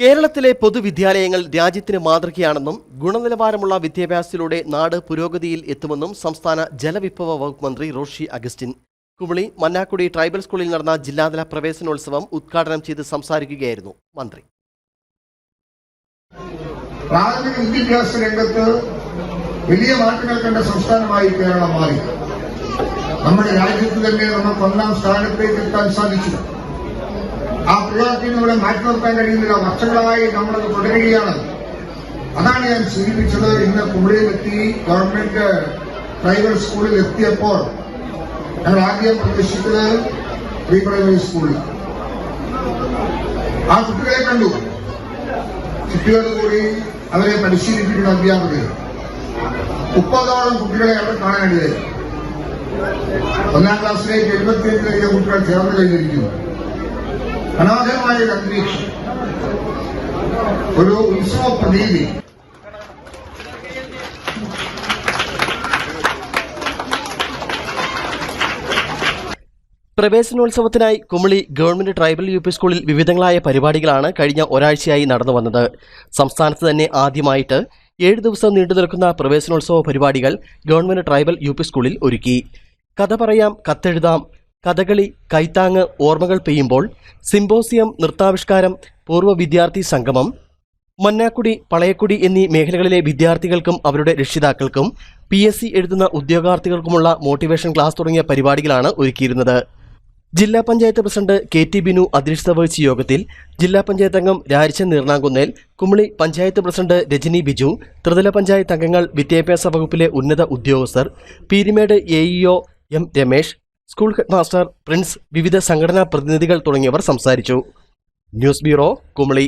കേരളത്തിലെ പൊതുവിദ്യാലയങ്ങൾ രാജ്യത്തിന് മാതൃകയാണെന്നും ഗുണനിലവാരമുള്ള വിദ്യാഭ്യാസത്തിലൂടെ നാട് പുരോഗതിയിൽ എത്തുമെന്നും സംസ്ഥാന ജലവിഭവ വകുപ്പ് മന്ത്രി റോഷി അഗസ്റ്റിൻ. കുമളി മന്നാക്കുടി ട്രൈബൽ സ്കൂളിൽ നടന്ന ജില്ലാതല പ്രവേശനോത്സവം ഉദ്ഘാടനം ചെയ്ത് സംസാരിക്കുകയായിരുന്നു മന്ത്രി. പ്രാഥമിക വിദ്യാഭ്യാസ രംഗത്ത് വലിയ മാറ്റങ്ങൾ കണ്ട സംസ്ഥാനമായി കേരളം മാറി. നമ്മുടെ രാജ്യത്ത് തന്നെ നമുക്ക് ഒന്നാം സ്ഥാനത്തേക്ക് എത്താൻ സാധിച്ചു. ആ പ്രവർത്തനം ഇവിടെ മാറ്റി നിർത്താൻ കഴിയുന്നില്ല. വർഷങ്ങളായി നമ്മളത് തുടരുകയാണ്. അതാണ് ഞാൻ സൂചിപ്പിച്ചത്. ഇന്ന് കുമളിയിലെത്തി ഗവൺമെന്റ് പ്രൈവറ്റ് സ്കൂളിൽ എത്തിയപ്പോൾ ഞങ്ങൾ ആദ്യം പ്രവേശിച്ചത് പ്രീ പ്രൈമറി സ്കൂളിൽ ആ കുട്ടികളെ കണ്ടു. കുട്ടികളോടുകൂടി അവരെ പരിശീലിപ്പിക്കുന്ന അധ്യാപകർ. മുപ്പതോളം കുട്ടികളെ അവിടെ കാണാനിടയായി ഒന്നാം ക്ലാസ്സിലേക്ക് എഴുപത്തിയഞ്ചിലധികം കുട്ടികൾ ചേർന്ന് കഴിഞ്ഞിരിക്കുന്നു. മനോഹരമായ ഒരു അന്തരീക്ഷം. ഒരു ഉത്സവ പ്രതീതി പ്രവേശനോത്സവത്തിനായി Kumily government tribal U P സ്കൂളിൽ വിവിധങ്ങളായ പരിപാടികളാണ് കഴിഞ്ഞ ഒരാഴ്ചയായി നടന്നു വന്നത്. സംസ്ഥാനത്ത് തന്നെ ആദ്യമായിട്ട് ഏഴ് ദിവസം നീണ്ടു നിൽക്കുന്ന പ്രവേശനോത്സവ പരിപാടികൾ ഗവൺമെന്റ് ട്രൈബൽ യു പി സ്കൂളിൽ ഒരുക്കി. കഥ പറയാം കത്തെഴുതാം കഥകളി കൈത്താങ്ങ് ഓർമ്മകൾ പെയ്യുമ്പോൾ സിംബോസിയം നൃത്താവിഷ്കാരം പൂർവ വിദ്യാർത്ഥി സംഗമം മന്നാക്കുടി പളയക്കുടി എന്നീ മേഖലകളിലെ വിദ്യാർത്ഥികൾക്കും അവരുടെ രക്ഷിതാക്കൾക്കും പി എസ് സി എഴുതുന്ന ഉദ്യോഗാർത്ഥികൾക്കുമുള്ള മോട്ടിവേഷൻ ക്ലാസ് തുടങ്ങിയ പരിപാടികളാണ് ഒരുക്കിയിരുന്നത്. ജില്ലാ panchayat president K T Binu അധ്യക്ഷത വഹിച്ച യോഗത്തിൽ ജില്ലാ പഞ്ചായത്ത് അംഗം രാജൻ നീർണാങ്കുന്നേൽ കുമളി പഞ്ചായത്ത് പ്രസിഡന്റ് രജനി ബിജു ത്രിതല പഞ്ചായത്ത് അംഗങ്ങൾ വിദ്യാഭ്യാസ വകുപ്പിലെ ഉന്നത ഉദ്യോഗസ്ഥർ Peermade AEO EO M Ramesh school head master Prince വിവിധ സംഘടനാ പ്രതിനിധികൾ തുടങ്ങിയവർ സംസാരിച്ചു. News bureau Kumily.